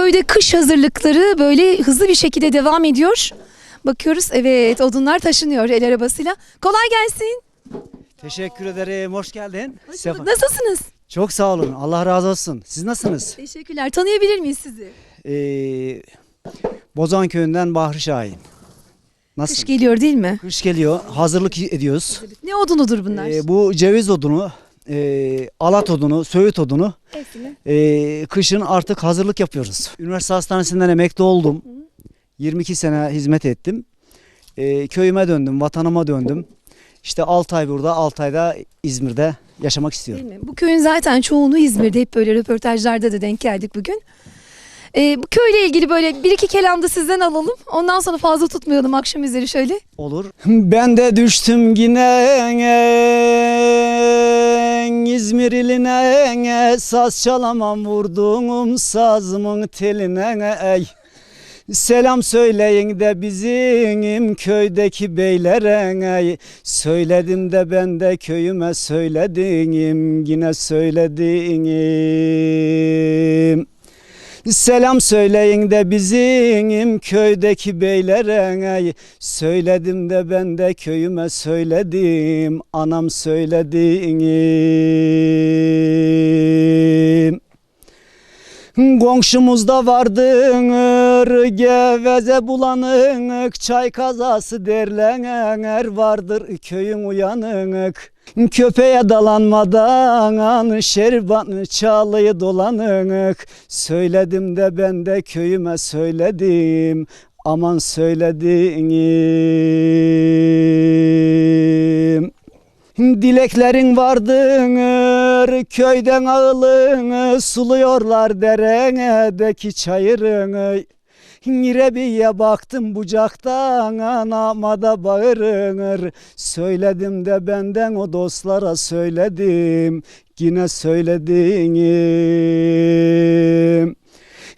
Köyde kış hazırlıkları böyle hızlı bir şekilde devam ediyor. Bakıyoruz evet odunlar taşınıyor el arabasıyla. Kolay gelsin. Teşekkür ederim. Hoş geldin. Sefa. Nasılsınız? Çok sağ olun. Allah razı olsun. Siz nasılsınız? Teşekkürler. Tanıyabilir miyiz sizi? Ee, Bozan köyünden Bahri Şahin. Nasıl? Kış geliyor değil mi? Kış geliyor. Hazırlık ediyoruz. Ne odunudur bunlar? Ee, bu ceviz odunu, e, alat odunu, söğüt odunu. E, kışın artık hazırlık yapıyoruz. Üniversite hastanesinden emekli oldum. 22 sene hizmet ettim. E, köyüme döndüm, vatanıma döndüm. İşte 6 ay burada, 6 ayda İzmir'de yaşamak istiyorum. Değil mi? Bu köyün zaten çoğunluğu İzmir'de. Hep böyle röportajlarda da denk geldik bugün. Ee, bu köyle ilgili böyle bir iki kelam da sizden alalım. Ondan sonra fazla tutmayalım akşam üzeri şöyle. Olur. Ben de düştüm yine İzmir iline Saz çalamam vurduğum sazımın teline ey. Selam söyleyin de bizim köydeki beylere ey. Söyledim de ben de köyüme söyledim yine söyledim. Selam söyleyin de bizim köydeki beylere. Ey. Söyledim de ben de köyüme söyledim. Anam söyledim Komşumuzda vardın geveze bulanık Çay kazası derlener vardır köyün uyanık Köpeğe dalanmadan şerban çalıyı dolanık. Söyledim de ben de köyüme söyledim. Aman söyledim Dileklerin vardır köyden ağılını suluyorlar derenedeki çayırını. Nirebiye baktım bucaktan anama da bağırır. Söyledim de benden o dostlara söyledim. Yine söyledim.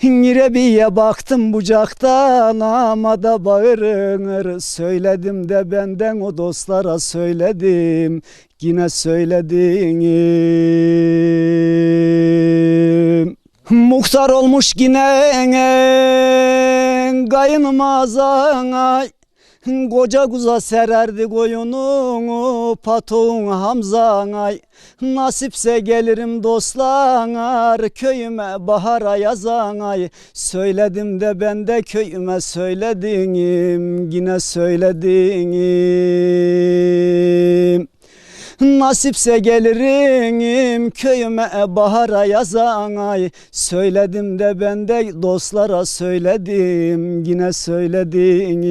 Nirebiye baktım bucaktan ama da bağırır Söyledim de benden o dostlara söyledim Yine söyledim Muhtar olmuş yine kayınmazana Koca kuza sererdi koyununu patoğun Hamza'na. Nasipse gelirim dostlar köyüme bahara yazana. Söyledim de ben de köyüme söyledim yine söyledim Nasipse gelirim köyüme bahara yazana Söyledim de ben de dostlara söyledim yine söyledim